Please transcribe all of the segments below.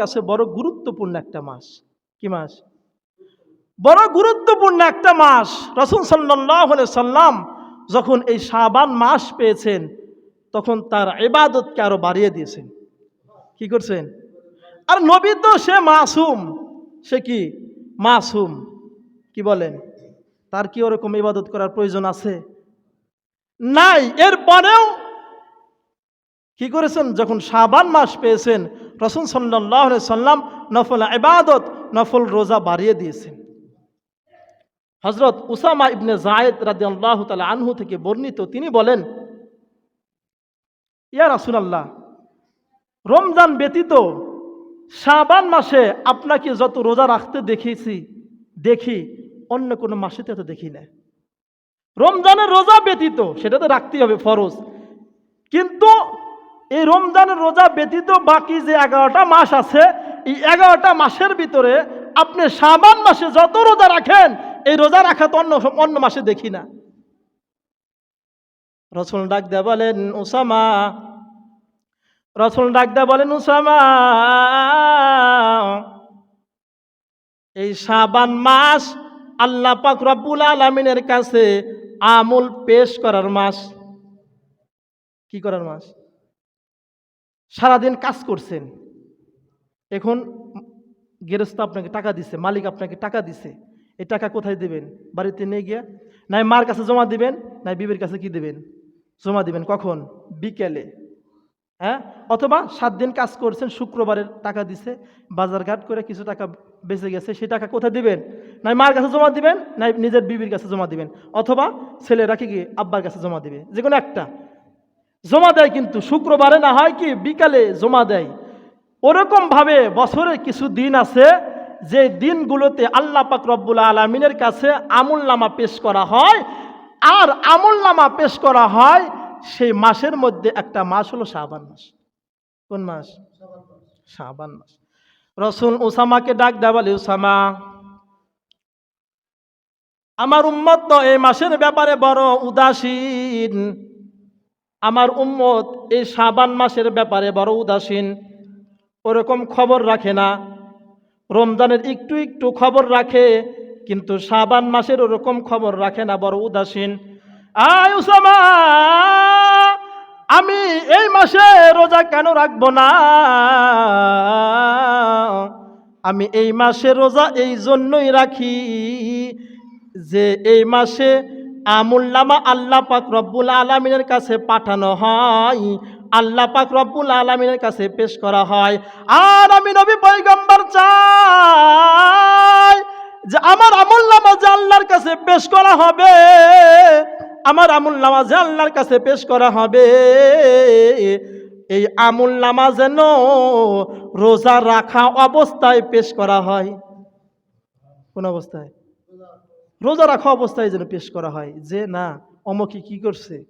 কাছে বড় গুরুত্বপূর্ণ একটা মাস। কি মাস? বড় গুরুত্বপূর্ণ একটা মাস। রসুল সাল্লাহ সাল্লাম যখন এই শাবান মাস পেয়েছেন, তখন তার ইবাদতকে আরও বাড়িয়ে দিয়েছেন। কি করছেন? আর নবী তো সে মাসুম। সে কি? মাসুম। কি বলেন? তার কি ওরকম ইবাদত করার প্রয়োজন আছে? নাই। এরপরেও কি করেছেন? যখন শাবান মাস পেয়েছেন রসুল সাল্লাহ সাল্লাম নফল ইবাদত, নফল রোজা বাড়িয়ে দিয়েছেন। হজরত উসামা ইবনে জায়েদ রাদি আল্লাহ তালা আনহু থেকে বর্ণিত তিনি বলেন, ইয়া রাসুলাল্লাহ, রমজান ব্যতীত শাবান মাসে আপনাকে যত রোজা রাখতে দেখেছি, দেখি, অন্য কোনো মাসেতে তো দেখি না। রমজানের রোজা ব্যতীত সেটা তো রাখতেই হবে ফরজ। কিন্তু এই রমজানের রোজা ব্যতীত বাকি যে এগারোটা মাস আছে, এই এগারোটা মাসের ভিতরে আপনি সাবান মাসে যত রোজা রাখেন, এই রোজা রাখা তো অন্য অন্য মাসে দেখি না। রসুল ডাক দেয়া বলেন ওসামা রসুল ডাক দেয়া বলেন ওসামা এই সাবান মাস আল্লাহ পাক রব্বুল আলমিনের কাছে আমল পেশ করার মাস। কি করার মাস? সারাদিন কাজ করছেন। এখন গেরস্ত আপনাকে টাকা দিছে, মালিক আপনাকে টাকা দিছে, এই টাকা কোথায় দেবেন? বাড়িতে নিয়ে গিয়ে? নাই মার কাছে জমা দিবেন, নাই বিবির কাছে কি দেবেন? জমা দিবেন কখন? বিকেলে। হ্যাঁ? অথবা সাত দিন কাজ করছেন, শুক্রবারের টাকা দিছে বাজারঘাট করে কিছু টাকা বেঁচে গেছে, সেই টাকা কোথায় দিবেন? নাই মার কাছে জমা দিবেন, নাই নিজের বিবির কাছে জমা দিবেন, অথবা ছেলেরা কি আব্বার কাছে জমা দিবে? যে কোনো একটা। জমা দেয় কিন্তু শুক্রবারে না হয় কি বিকালে জমা দেয়। ওরকম ভাবে বছরে কিছু দিন আছে যে দিনগুলোতে আল্লাহ পাক রব্বুল আলমিনের কাছে আমুল নামা পেশ করা হয়। আর আমুল নামা পেশ করা হয় সেই মাসের মধ্যে একটা মাস হলো শাবান মাস। কোন মাস? শাবান মাস। রসুল উসামাকে ডাক দেওয়ালি উসামা, আমার উম্মত এই মাসের ব্যাপারে বড় উদাসীন। আমার উম্মত এই শাবান মাসের ব্যাপারে বড় উদাসীন, ওরকম খবর রাখে না। রমজানের একটু একটু খবর রাখে, কিন্তু শাবান মাসের ওরকম খবর রাখে না, বড় উদাসীন। আয় উসামা, আমি এই মাসে রোজা কেন রাখব না? আমি এই মাসে রোজা এই জন্যই রাখি যে এই মাসে আমুল্লামা আল্লাহ পাক রব্বুল আলমিনের কাছে পাঠানো হয়। আল্লাহ পাক রব্বুল আলমিনের কাছে পেশ করা হয়। আর আমি নবী পৈগম্বর চাই যে আমার আমুল্লামা যে আল্লাহর কাছে পেশ করা হবে, আমার আমুল নামা যে আল্লাহর কাছে পেশ করা হবে, এই আমুল নামা যেন রোজা রাখা অবস্থায় পেশ করা হয়। কোন অবস্থায়? রোজা রাখা অবস্থায় যেন পেশ করা হয়, যে না, অমকে কি করছে?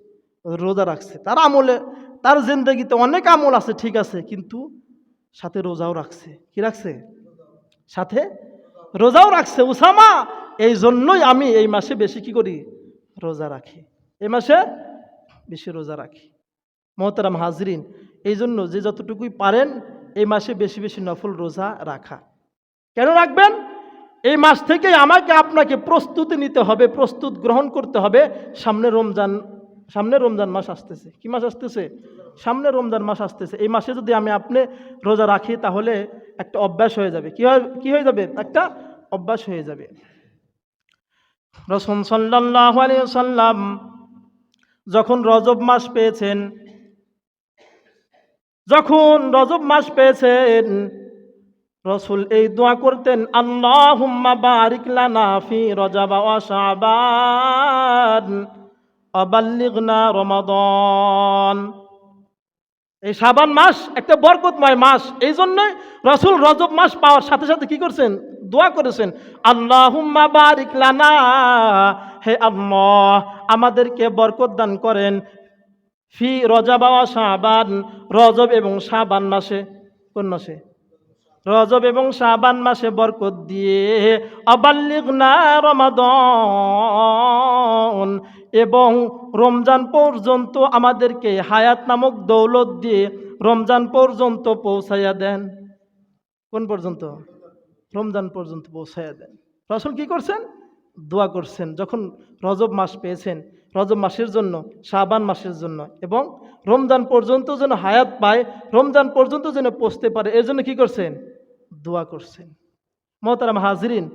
রোজা রাখছে। তার আমলে, তার জিন্দগিতে অনেক আমল আছে, ঠিক আছে, কিন্তু সাথে রোজাও রাখছে। কি রাখছে? সাথে রোজাও রাখছে। উসামা, এই জন্যই আমি এই মাসে বেশি কি করি? রোজা রাখি। এই মাসে বেশি রোজা রাখি। মহতারাম হাজরিন, এই জন্য যে যতটুকুই পারেন, এই মাসে বেশি বেশি নফল রোজা রাখা। কেন রাখবেন? এই মাস থেকে আমাকে আপনাকে প্রস্তুতি নিতে হবে, প্রস্তুত গ্রহণ করতে হবে। সামনে রমজান সামনে রমজান মাস আসতেছে। কি মাস আসতেছে? সামনে রমজান মাস আসতেছে। এই মাসে যদি আমি আপনি রোজা রাখি তাহলে একটা অভ্যাস হয়ে যাবে। কি হয়, কি হয়ে যাবে? একটা অভ্যাস হয়ে যাবে। রসুন সাল্লাহ সাল্লাম যখন রজব মাস পেয়েছেন, যখন রজব মাস পেয়েছেন রসুল এই দোয়া করতেন আল্লাহ বারিক লানা ফি রজাবা ওয়া শাবান, অবাল্লিগনা রমাদন। এই শাবান মাস একটা বরকতময় মাস। এই জন্যই রসুল রজব মাস পাওয়ার সাথে সাথে কি করছেন? দোয়া করেছেন, আল্লাহুম্মা বারিক লানা, হে আল্লাহ, আমাদেরকে বরকত দান করেন ফি রজাবা শাবান, রজব এবং শাবান মাসে, কোন মাসে? রজব এবং শাবান মাসে বরকত দিয়ে অবাল্লিগনা রমাদন এবং রমজান পর্যন্ত আমাদেরকে হায়াত নামক দৌলত দিয়ে রমজান পর্যন্ত পৌঁছাইয়া দেন। কোন পর্যন্ত? রমজান পর্যন্ত পৌঁছাইয়া দেন। রসুল কি করছেন? দোয়া করছেন। যখন রজব মাস পেয়েছেন, রজব মাসের জন্য, শাবান মাসের জন্য এবং রমজান পর্যন্ত যেন হায়াত পায়, রমজান পর্যন্ত যেন পৌঁছতে পারে, এর জন্য কী করছেন? দোয়া করছেন। মহতারাম হাজরিন